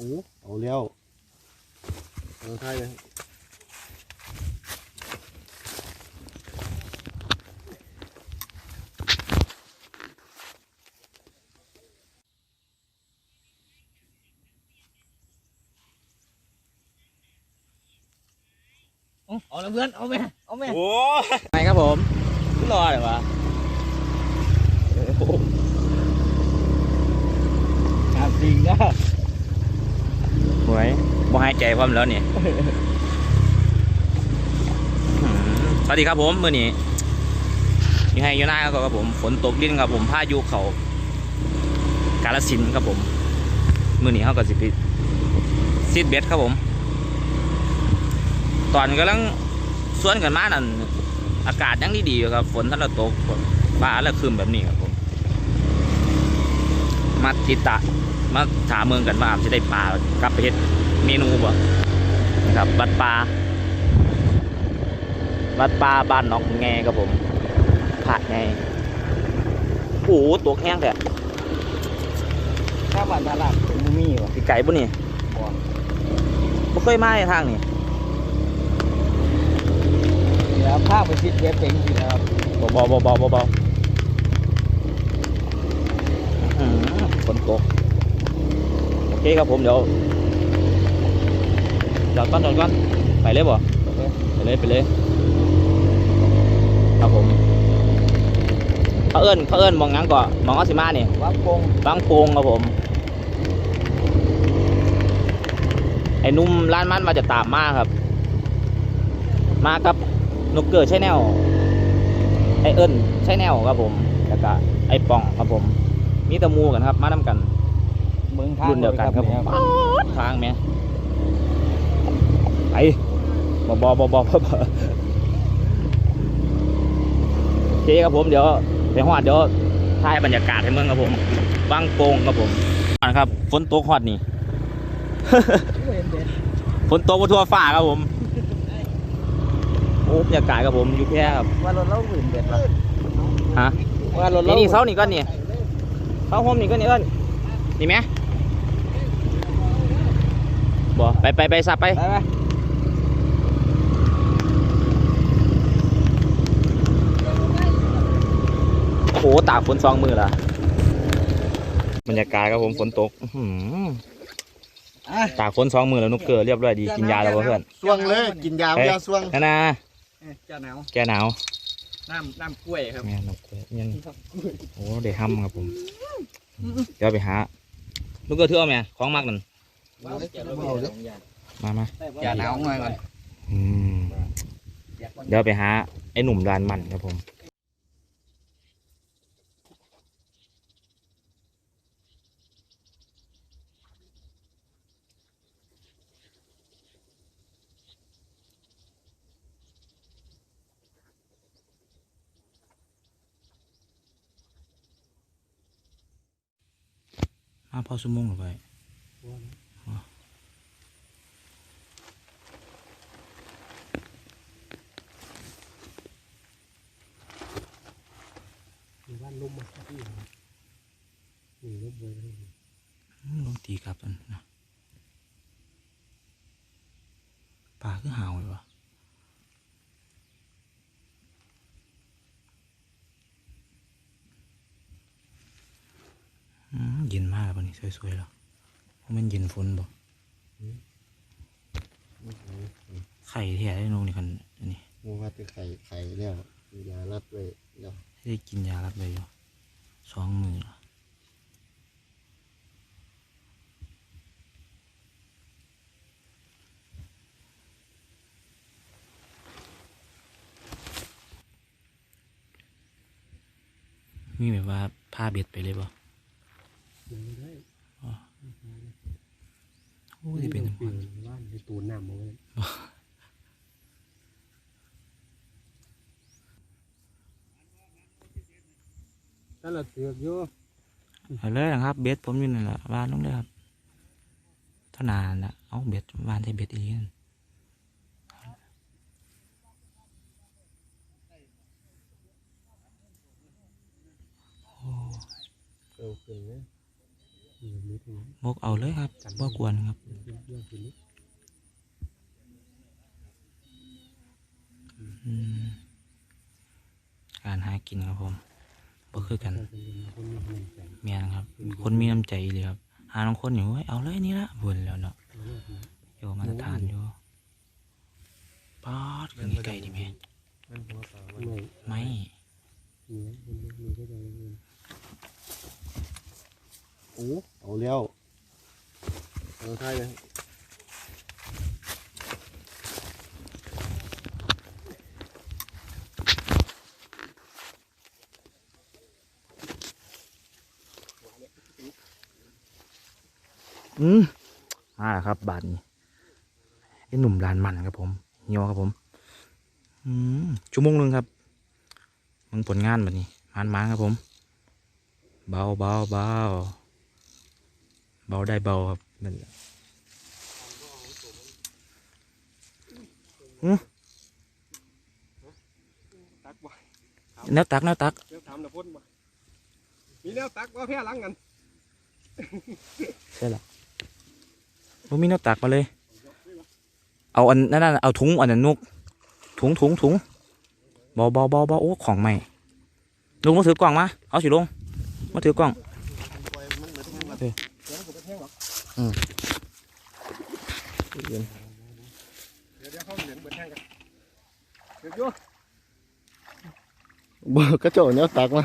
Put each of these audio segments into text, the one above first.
โอ้เอาแล้วเอาท้ายเลยเอาละเพื่อน เอาแม่ เอาแม่ โอ้ไงครับผมรอเลยวะครับจริงนะ หวยบ่หาย ใจพร้อมแล้วนี่อื้อหือสวัสดีครับผมมื้อนี้อยู่ให้อยู่หน้าครับผม ฝนตกดินครับผมพายุเขากาลสินธุ์ครับผมมื้อนี้เขาก็สิไปซีดเบ็ดครับผม ตอนกำลังสวนกันมานั่นอากาศยังดีๆอยู่ครับ ฝนท่านละตกฝนฟ้าละครึมแบบนี้ครับผม มาติดตะมาถามเมืองกันว่าจะได้ปลากลับไปเฮ็ด เมนูบ่นะครับบัดปลาบัดปลาบ้านหนองแงครับผมผัดไงโอ้โหตัวแข้งแต่ข้าวผัดตลาดมูมี่วะพี่ไก่ปุ่นี่บ่บ่เคยมาในทางนี่เดี๋ยวภาพไปชิดเย็บเจ๋งสินะครับเบาเบาเบาเบาเบาอื้อหือฝนตกโอเคครับผมเดี๋ยว จอดก่อนจอดก่อนไปเลยบ่ไปเลยไปเลยครับผมเขาเอิ้นเขาเอิ้นมองหยังก่อนมองเอาสิมาเนี่ยวัดปงบางโพงครับผมไอ้หนุ่มร้านมันมาจะตามมาครับ มากับนกเกิดใช่แนวไอเอิ้นใช่แนวครับผมแล้วก็ไอป่องครับผมมีแตะมูกันครับ มานำกันเมืองทางรุ่นเดียวกันครับผมเนี่ยป๊าดทางแม่ ไปบอบอบอบอบอบโอเคครับผมเดี๋ยวไปหอดเดี๋ยวถ่ายบรรยากาศให้เมืองครับผมบางโปงครับผมนะครับฝนตกฮอดนี่ฝนตกบนทั่วฟ้าครับผมโอ้บรรยากาศครับผมอยู่แค่ครับว่ารถเราหมื่นเด็ดละฮะว่ารถนี่เรานี่เสานี่ก้อนนี่เสาโฮมนี่ก้อนนี่เอิ้นนี่ไหมบ่ไปไปไปสับไปไปไหม โอ้โห ตากฝนสองมือละบรรยากาศครับผมฝนตกอื้อหืออะตากฝนสองมือแล้วนุกเกอร์เรียบร้อยดีกินยาแล้วบ่เพื่อนสวงเลยกินยาไม่ยาสวงนั่นนะเจ้าหนาวแกหนาวน้ำน้ำกล้วยครับแม่นกเกอร์ยังโอ้ได้ห้ำครับผมเดี๋ยวไปหานุกเกอร์เทื่อเอาไหมของมากนั่นมามาอย่าหนาวหน่อยก่อนอืมเดี๋ยวไปหาไอ้หนุ่มร้านมันครับผมาพอสมงหรือไปบ้านลุ่มมาที่นี่ลุ่มเลยอืมลงตีกลับนะปลาคือหาวเลยวะ เย็นมากแล้ววันนี้สวยๆแล้วเพราะมันเย็นฝนบ่ไข่แท้ได้นงนี่คันอันนี้มูว่าจะไข่ไข่แล้วกินยารัดไว้แล้วได้กินยารับเลยอยู่สองมือละมีแบบว่าผ้าเบ็ดไปเลยบ่ ยังไม่ได้โอ้ยเป็นจังหปีวะนบ้านในตูนน้ำเอาไว้ถ้าเราเสือกอยู่เอาเลยนะครับ เบ็ดผมอยู่นั่นแหละวานลงเลยครับเท่านานละเอาเบ็ดวานใส่เบ็ดอีกนั่นโอ้เร็วขึ้นเลยนี่เม็ดนี้มกเอาเลยครับบ่กวนครับเรื่องเรื่องคือนี้อืมการหากินครับผมบ่คือกันถ้าเป็นคนมีกำลังใจเมียนะครับ คนมีน้ำใจเลยครับ หาบางคนอยู่เว้ยเอาเลยนี่ละบนแล้วเนาะเอาเรื่องนี้โยมาตรฐานอยู่ป๊อดขึ้นไกลๆดิแม่มันหัวปลาไม่ ไม่ เนื้อมันมันก็จะเงิน โอ้เอาแล้วเอาท้ายเลยอืมมาแล้วครับ บาทนี้ไอ้หนุ่มลานมันครับผมเหี่ยวครับผม อืมชั่วโมงหนึ่งครับมึงผลงานแบบนี้มันมาครับผม เบาเบาเบา เบาได้เบาครับนั่นแหละอืมตักบ่แนวตักแนวตักเดี๋ยวถามตะพ่นบ่มีแนวตักว่าแพ้หลังกันใช่หรอบ่มีแนวตักมาเลย เอาอันนั่นน่ะเอาถุงอันนั้นนุกถุงถุงถุงเบาเบาเบาเบาโอ้ของใหม่ลุงมาถือกล่องมาเอาสิลุงมาถือกล่อง อกเย็นเดี๋ยวเดี๋ยวเข้าเหรียญเบิดแท่งกันเดี๋ยวโย่บ่กระโจนเนี้ยตักมา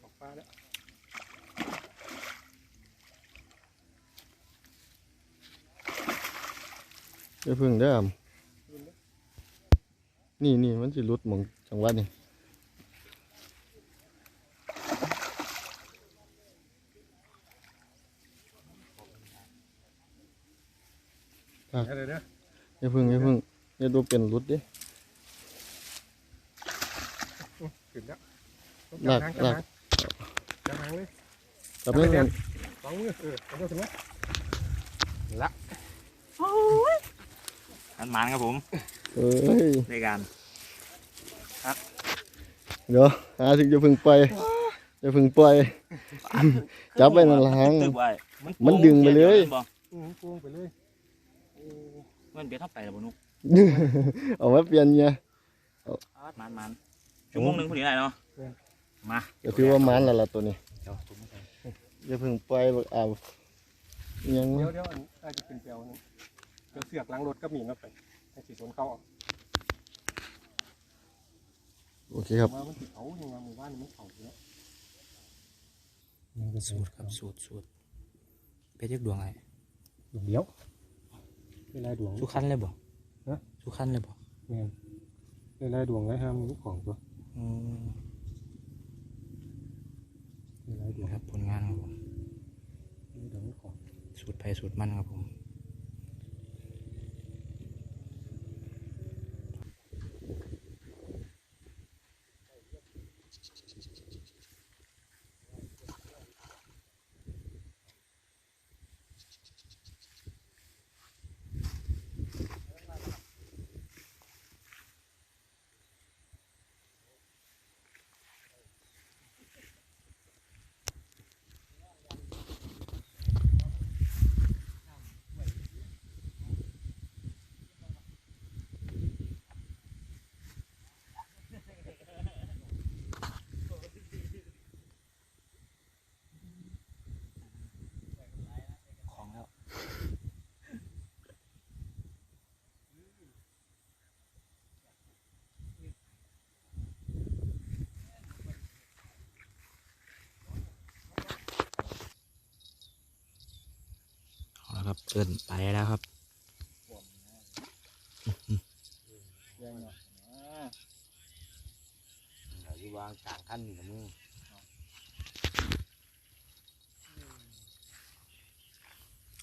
ออกปลาแล้วอย่าพึ่งเด้อมนี่นี่มันสิหลุดหมองจังหวัดนี่ เดี๋ยวเดี๋ยวเดี๋ยวอย่าพึ่งอย่าพึ่งอย่าดูเป็นหลุดดิขึ้นแล้วลากจับลากหางจับหางเลยจับเล่นกันสองมือเออเอาเดี๋ยวถึงไหมอันมันครับผมเอ้ยในการเดี๋ยวหาสิอย่าพึ่งปล่อยอย่าพึ่งปล่อยจับไว้นั่นล่ะหางตึกไว้มันดึงไปเลยอืมพวงไปเลย มันเบียดเข้าไปแล้วบ่นุกเอาไว้เปลี่ยนเนี่ย มันมันชั่วโมงหนึงพอดีได้เนาะมาก็ถือว่ามันแล้วล่ะตัวนี้เดี๋ยวถุงมาใส่อย่าพึ่งปล่อยบักเอายังเดี๋ยวเดี๋ยวอันอาจจะเป็นเปลวนึงเดี๋ยวเสือกล้างรถก็มีมาไปให้สีสวนเข้าออกโอเคครับว่ามันติดเขายังไงหมู่บ้านมันเขาเยอะมันก็สูตรครับสูตรสูตรเพชรยักดวงไงดวงเดียว เวลาดวงสุขันเลยบ่ฮะสุขันเลยบ่แม่นเวลาดวงไว้ห้ามลูกของตัวอืมเวลาดวงครับผลงานครับผมเวลาดวงลูกของสูตรไผ่สูตรมันครับผม ครับเกินไปแล้วครับอยู่วางกลางคันกับมึง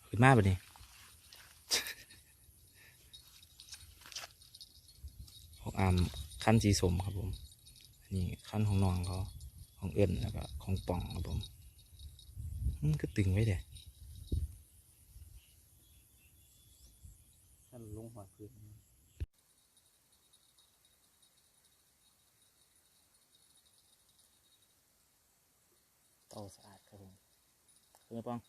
ขึ้นมาแบบนี้ของอามขั้นสีสมครับผม อันนี้ขั้นของน้องเขา ของเอิญแล้วก็ของป่องครับผมอืมันก็ตึงไว้เด้ ท่านลงหัวพื้น เตาสะอาดครับผมเป็นไงป้อง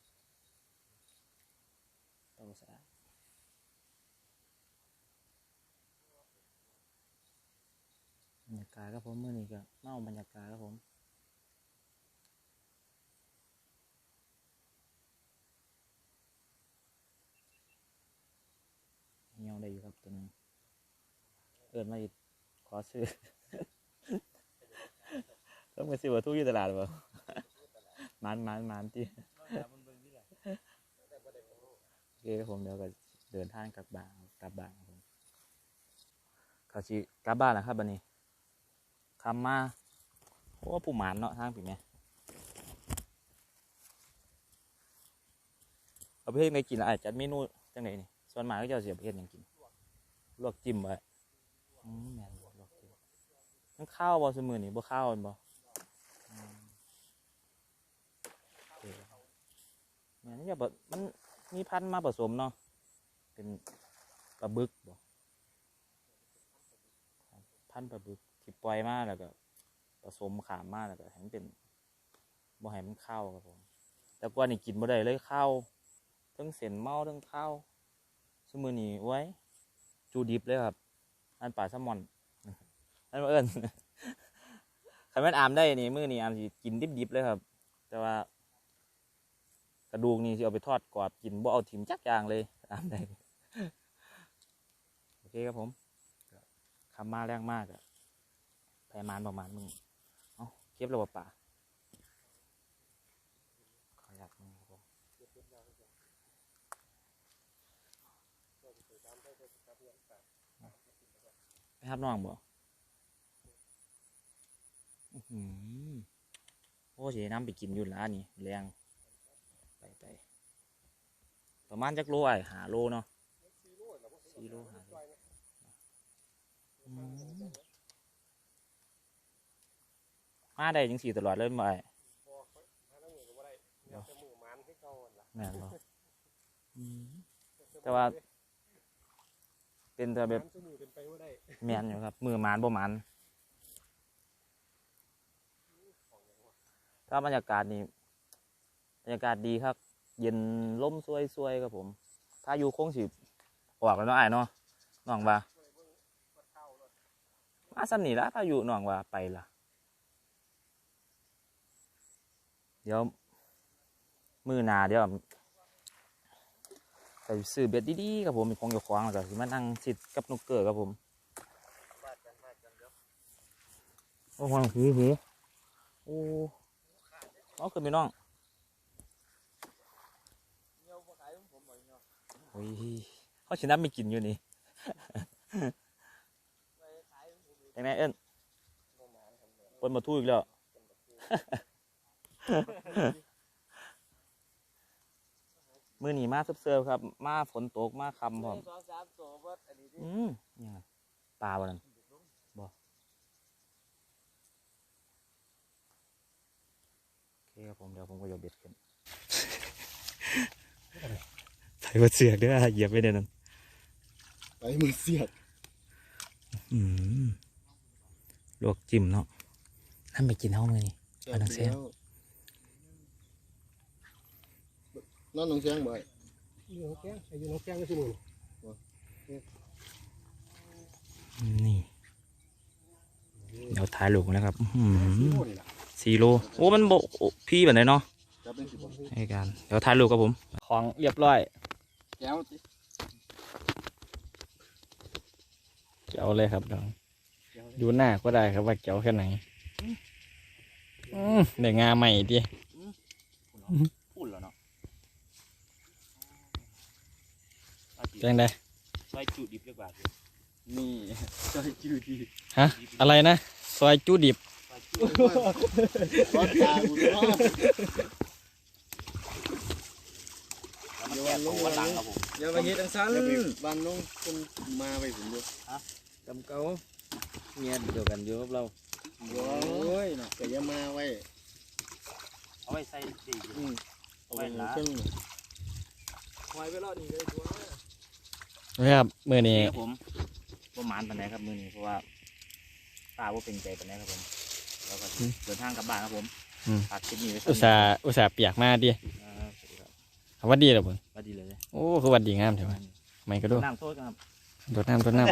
เตาสะอาดบรรยากาศครับผมเมื่อนี้ก็เมาบรรยากาศครับผมเงี้ยวได้อยู่ครับตัวนึงเอินมาอีกขอซื้อ ต้องไปซื้อวัตถุอยู่ตลาดเปล่า มันมันมันที่โอเคครับผมเดี๋ยวก็เดินทางกลับบ้านกลับบ้านครับผมเขาชีกลับบ้านแล้วครับบันนี้คำมาโอ้ผู้หมานเนาะทางผิดไหมเอาไปเฮ็ดไงกินละอาจจะเมนูจังไหนนี่ส่วนมากก็จะเอาเสียไปเฮ็ดหยังกินลวกจิ้มไว้อืมแม่นบ่ลวกจิ้มมันข้าวบ่สมือนี่บ่ข้าวแม่นบ่อืมโอเคครับแม่นอย่าบ่มันมีพันธุ์มาผสมเนาะเป็นปลาบึกบ่พันธุ์ปลาบึกที่ปล่อยมาแล้วก็ผสมขามมาแล้วก็ให้มันเป็นบ่ให้มันเข้าครับผมแต่ก่อนนี่กินบ่ได้เลยข้าวทั้งเส้นเมาทั้งข้าวสมือนี้ไว้ จูดิบเลยครับ อันป่าแซลมอนอันว่าเอิญใครแม่นอามได้นี่มือนี่อามสิกินดิบๆเลยครับ แต่ว่า กระดูกนี่สิเอาไปทอดกรอบกินบ่เอาถิ่มจักอย่างเลยอามได้โอเคครับผมคำมาแรงมากอะแพมานประมาณมึงเอาเก็บแล้วบ่ป่าขออนุญาตมึงครับผมไปครับน้องบ่อื้อหือโอ้เสียน้ำไปกินอยู่แล้วนี่แรง ประมาณจักโลไอ้หาโลเนาะสี่โลหาโลอืมมาได้จังสี่ตลอดเลยบ่ไอ้ถ้าต้องมือก็บ่ได้เดี๋ยวจะมือมันให้เก่าหั่นล่ะแม่นบ่อืมแต่ว่า เป็นแต่แบบมันจะมือเป็นไปบ่ได้แมนอยู่ครับ มือหมานบ่หมานถ้าบรรยากาศนี่บรรยากาศดีครับ เย็นลมสวยๆครับผมพายุคงสิออกแล้วเนาะไอ้เนาะน้องว่ามาสนี่ละพายุน้องว่าไปละเดี๋ยวมือนาเดี๋ยวไปซื้อเบ็ดดีๆครับผมมีของอยู่ของแล้วก็สิมานั่งสิทกับนกเกอร์ครับผมโอ้โหหูหูโอ้เอาขึ้นไปน้อง อ้ยเขาชินับไม่กินอยู่นี่ยังไงเอิ้นปนมาทูอีกแล้วมือหนีมาเซิร์ฟๆครับ มาฝนตกมาคำพร้อมสองสามตัวว่าอันนี้อืมยังไงปลาบ่นั่นบ่โอเคครับผมเดี๋ยวผมก็โยนเบ็ดขึ้น ใส่กระเสือกด้วยเหยียบไปเดี๋ยวนั้นไปมือเสียดอืมลวกจิ้มเนาะนั่นไปกินเท่ามือนี่อันนั้นเสียงนอนหนองเสียงบ่อยอยู่น้องแก้งอายุน้องแก้งก็คือมือนี่เดี๋ยวถ่ายรูปแล้วครับอื้อหือโอ้นี่ล่ะสี่โลโอ้มันโบโอ้พี่แบบไหนเนาะจับเป็นสิบบ่ให้การเดี๋ยวถ่ายรูปครับผม ของเรียบร้อย แก้วสิเจ้าเลยครับน้องดูหน้าก็ได้ครับว่าเจ้าแค่ไหนอืมเดี๋ยวงาใหม่ดิพูดแล้วเนาะจังได้ซอยจุดิบเรียกว่านี่ใจจืดดีฮะอะไรนะซอยจูดิบ ร้อนตากูร้อนแล้วมันแก้ตัวหลังครับผมอย่าไปเฮ็ดจังซั่นแล้วไปบ้านน้องคนมาไปถึงอยู่กำเก่าเงียบเดียวกันอยู่กับเราโอ้ยเนาะก็อยังมาไว้เอาไว้ใส่สีอืมเอาไว้ละเครื่องหอยไปรอดนี่เลยตัวนะครับมื้อนี้ครับผมประมาณปันไหนครับมือนี้เพราะว่าตาว่าเป็นใจปันไหนครับผมแล้วก็สิเดินทางกลับบ้านครับผมฝากคลิปนี้ไว้สักอุตส่าห์อุตส่าห์เปียกมาดิเอ่อส วัสดีเหรอเบิ่งสวัสดีเลยโอ้คือหวัดดีงามเถอะวะไม่ก็ดูน้ำโทษครับโดดน้ำโดดน้ำ